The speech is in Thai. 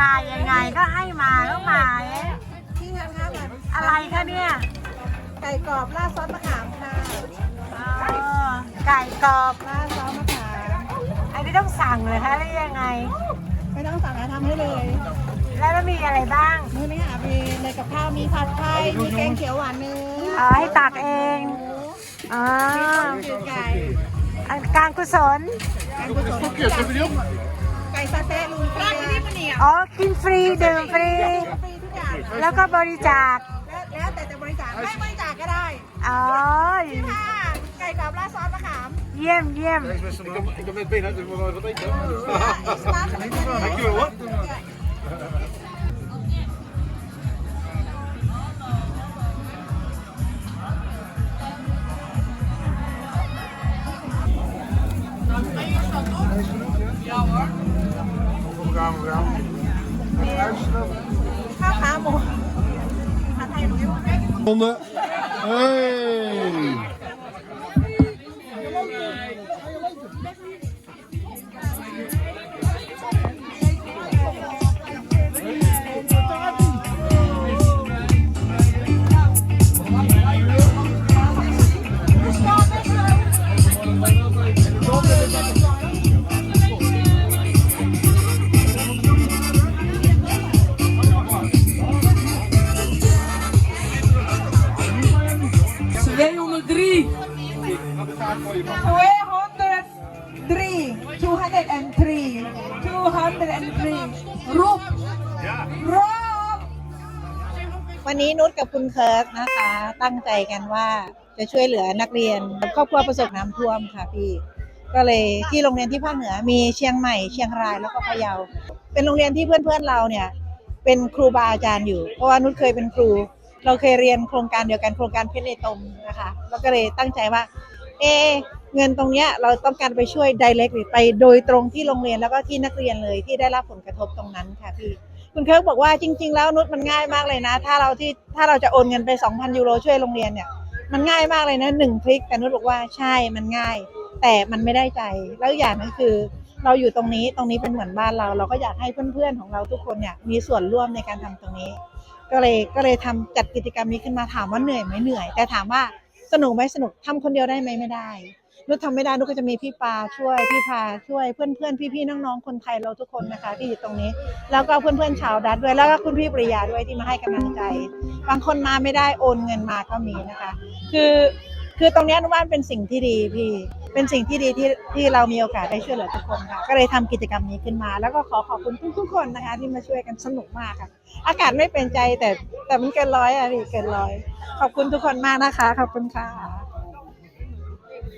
มายังไงก็ให้มาก็มาเอ๊ะที่งานค่ะอะไรคะเนี่ย ไก่กรอบราดซอสมะขามค่ะอ๋อไก่กรอบ ราดซอสมะขาม อันนี้ต้องสั่งเลยคะหรือยังไง ไม่ต้องสั่งนะทำให้เลย แล้วมันมีอะไรบ้างมื้อนี้ค่ะมีในกับข้าวมีผัดไทยมีแกงเขียวหวานเนื้ออ๋อให้ตักเองหมูอ๋อจืดไก่อันการกุศล การกุศลไก่ ซาเต้ลุงเปียอ๋อ กินฟรีดื่มฟรี ฟรีทุกอย่างแล้วก็บริจาคแล้วแล้วแต่จะบริจาคไม่บริจาคก็ได้อ๋อ ค่ะไก่กรอบราดซอสมะขามเยี่ยมเยี่ยม Ik heb- ik heb net binnen, dus we gaan even wat eten. Dankjewel. Dankjewel hoor. ข้าวขาหมูผัดไทยหมู Ronde. Hey! Tweehonderddrie. 203 203 203 Rob. รอบวันนี้นุชกับคุณเคิร์กนะคะ ตั้งใจกันว่าจะช่วยเหลือนักเรียนครอบครัวประสบน้ำท่วมค่ะพี่ ก็เลยที่โรงเรียนที่ภาคเหนือมีเชียงใหม่เชียงรายแล้วก็พะเยา เป็นโรงเรียนที่เพื่อนๆเราเนี่ยเป็นครูบาอาจารย์อยู่ เพราะว่านุชเคยเป็นครู เราเคยเรียนโครงการเดียวกันโครงการเพชรในตมนะคะ แล้วก็เลยตั้งใจว่า เอเงินตรงเนี้ยเราต้องการไปช่วย direct หรือไปโดยตรงที่โรงเรียนแล้วก็ที่นักเรียนเลยที่ได้รับผลกระทบตรงนั้นค่ะพี่คุณเคิร์กบอกว่าจริง ๆ แล้วนุชมันง่ายมากเลยนะ ถ้าเราที่ถ้าเราจะโอนเงินไป 2,000 ยูโรช่วยโรงเรียนเนี่ยมันง่ายมากเลยนะหนึ่งคลิกแต่นุชบอกว่าใช่มันง่าย แต่มันไม่ได้ใจแล้วอย่างนึงคือ เราอยู่ตรงนี้ตรงนี้เป็นเหมือนบ้านเรา เราก็อยากให้เพื่อนๆของเราทุกคนเนี่ยมีส่วนร่วมในการทำตรงนี้ ก็เลยก็เลยทำจัดกิจกรรมนี้ขึ้นมาถามว่าเหนื่อยไหมเหนื่อย แต่ถามว่า สนุกไหมสนุกทำคนเดียวได้ไหมไม่ได้นุชทำไม่ได้นุชก็จะมีพี่ปาช่วยพี่พาช่วยเพื่อนเพื่อนพี่พี่น้องๆคนไทยเราทุกคนนะคะ ที่อยู่ตรงนี้ แล้วก็เพื่อนเพื่อนชาวดัตด้วยแล้วก็คุณพี่ปริยาด้วยที่มาให้กำลังใจ บางคนมาไม่ได้โอนเงินมาก็มีนะคะ คือคือตรงนี้นุว่าเป็นสิ่งที่ดีพี่ เป็นสิ่งที่ดีที่ที่เรามีโอกาสได้ช่วยเหลือทุกคนค่ะ ก็เลยทำกิจกรรมนี้ขึ้นมา แล้วก็ขอขอบคุณทุกๆคนนะคะ ที่มาช่วยกันสนุกมากค่ะ อากาศไม่เป็นใจแต่แต่มันเกินร้อยอะพี่เกินร้อย ขอบคุณทุกคนมากนะคะ ขอบคุณค่ะ